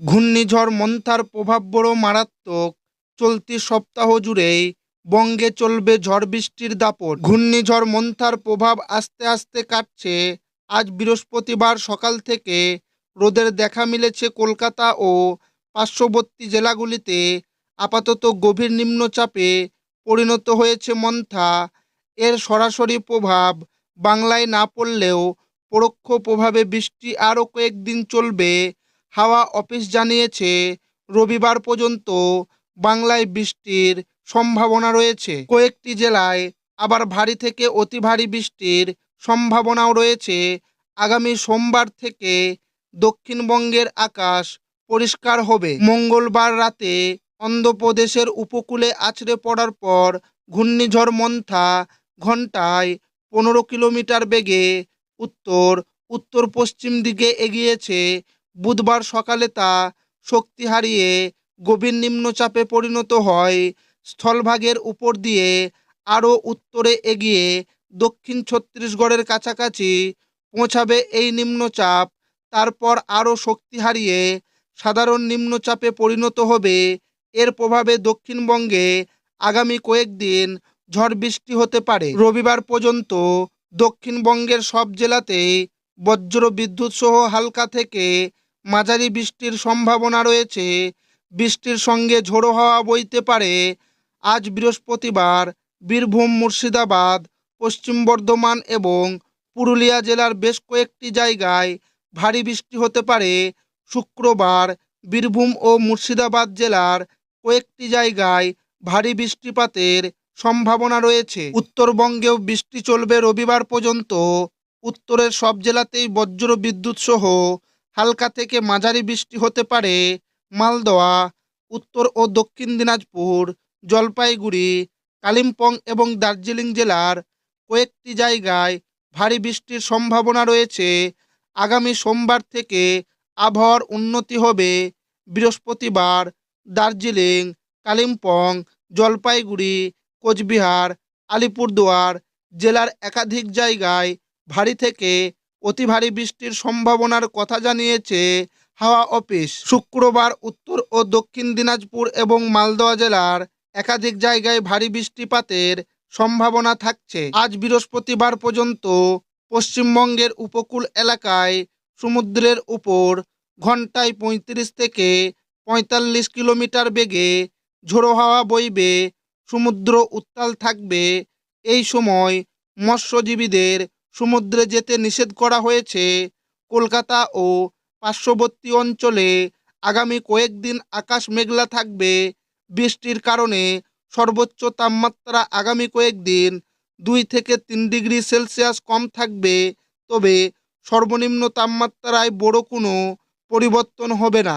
ঘূর্ণিঝড় মন্থার প্রভাব বড় মারাত্মক। চলতি সপ্তাহ জুড়েই বঙ্গে চলবে ঝড় বৃষ্টির দাপট। ঘূর্ণিঝড় মন্থার প্রভাব আস্তে আস্তে কাটছে। আজ বৃহস্পতিবার সকাল থেকে রোদের দেখা মিলেছে কলকাতা ও পার্শ্ববর্তী জেলাগুলিতে আপাতত গভীর নিম্নচাপে পরিণত হয়েছে মন্থা। এর সরাসরি প্রভাব বাংলায় না পড়লেও পরোক্ষ প্রভাবে বৃষ্টি আরও কয়েকদিন চলবে। হাওয়া অফিস জানিয়েছে, রবিবার পর্যন্ত বাংলায় বৃষ্টির সম্ভাবনা রয়েছে। কয়েকটি জেলায় আবার ভারী থেকে অতি ভারী বৃষ্টির সম্ভাবনাও রয়েছে। আগামী সোমবার থেকে দক্ষিণবঙ্গের আকাশ পরিষ্কার হবে। মঙ্গলবার রাতে অন্ধ্রপ্রদেশের উপকূলে আছড়ে পড়ার পর ঘূর্ণিঝড় মন্থা ঘন্টায় পনেরো কিলোমিটার বেগে উত্তর উত্তর পশ্চিম দিকে এগিয়েছে বুধবার সকালে তা শক্তি হারিয়ে গভীর নিম্নচাপে পরিণত হয়। স্থলভাগের উপর দিয়ে আরও উত্তরে এগিয়ে দক্ষিণ ছত্তিশগড়ের কাছাকাছি পৌঁছাবে এই নিম্নচাপ। তারপর আরও শক্তি হারিয়ে সাধারণ নিম্নচাপে পরিণত হবে। এর প্রভাবে দক্ষিণবঙ্গে আগামী কয়েকদিন ঝড় বৃষ্টি হতে পারে। রবিবার পর্যন্ত দক্ষিণবঙ্গের সব জেলাতেই বজ্র বিদ্যুৎ সহ হালকা থেকে মাঝারি বৃষ্টির সম্ভাবনা রয়েছে। বৃষ্টির সঙ্গে ঝোড়ো হাওয়া বইতে পারে। আজ বৃহস্পতিবার বীরভূম, মুর্শিদাবাদ, পশ্চিম বর্ধমান এবং পুরুলিয়া জেলার বেশ কয়েকটি জায়গায় ভারী বৃষ্টি হতে পারে। শুক্রবার বীরভূম ও মুর্শিদাবাদ জেলার কয়েকটি জায়গায় ভারী বৃষ্টিপাতের সম্ভাবনা রয়েছে। উত্তরবঙ্গেও বৃষ্টি চলবে রবিবার পর্যন্ত। উত্তরের সব জেলাতেই বজ্র বিদ্যুৎ সহ হালকা থেকে মাঝারি বৃষ্টি হতে পারে। মালদহ উত্তর ও দক্ষিণ দিনাজপুর, জলপাইগুড়ি, কালিম্পং এবং দার্জিলিং জেলার কয়েকটি জায়গায় ভারী বৃষ্টির সম্ভাবনা রয়েছে। আগামী সোমবার থেকে আবহাওয়ার উন্নতি হবে। বৃহস্পতিবার দার্জিলিং, কালিম্পং, জলপাইগুড়ি, কোচবিহার, আলিপুরদুয়ার জেলার একাধিক জায়গায় ভারী থেকে অতি ভারী বৃষ্টির সম্ভাবনার কথা জানিয়েছে হাওয়া অফিস। শুক্রবার উত্তর ও দক্ষিণ দিনাজপুর এবং মালদহ জেলার একাধিক জায়গায় ভারী বৃষ্টিপাতের সম্ভাবনা থাকছে। আজ বৃহস্পতিবার পর্যন্ত পশ্চিমবঙ্গের উপকূল এলাকায় সমুদ্রের উপর ঘন্টায় পঁয়ত্রিশ থেকে পঁয়তাল্লিশ কিলোমিটার বেগে ঝোড়ো হাওয়া বইবে, সমুদ্র উত্তাল থাকবে। এই সময় মৎস্যজীবীদের সমুদ্রে যেতে নিষেধ করা হয়েছে। কলকাতা ও পার্শ্ববর্তী অঞ্চলে আগামী কয়েকদিন আকাশ মেঘলা থাকবে। বৃষ্টির কারণে সর্বোচ্চ তাপমাত্রা আগামী কয়েকদিন দুই থেকে তিন ডিগ্রি সেলসিয়াস কম থাকবে। তবে সর্বনিম্ন তাপমাত্রায় বড় কোনো পরিবর্তন হবে না।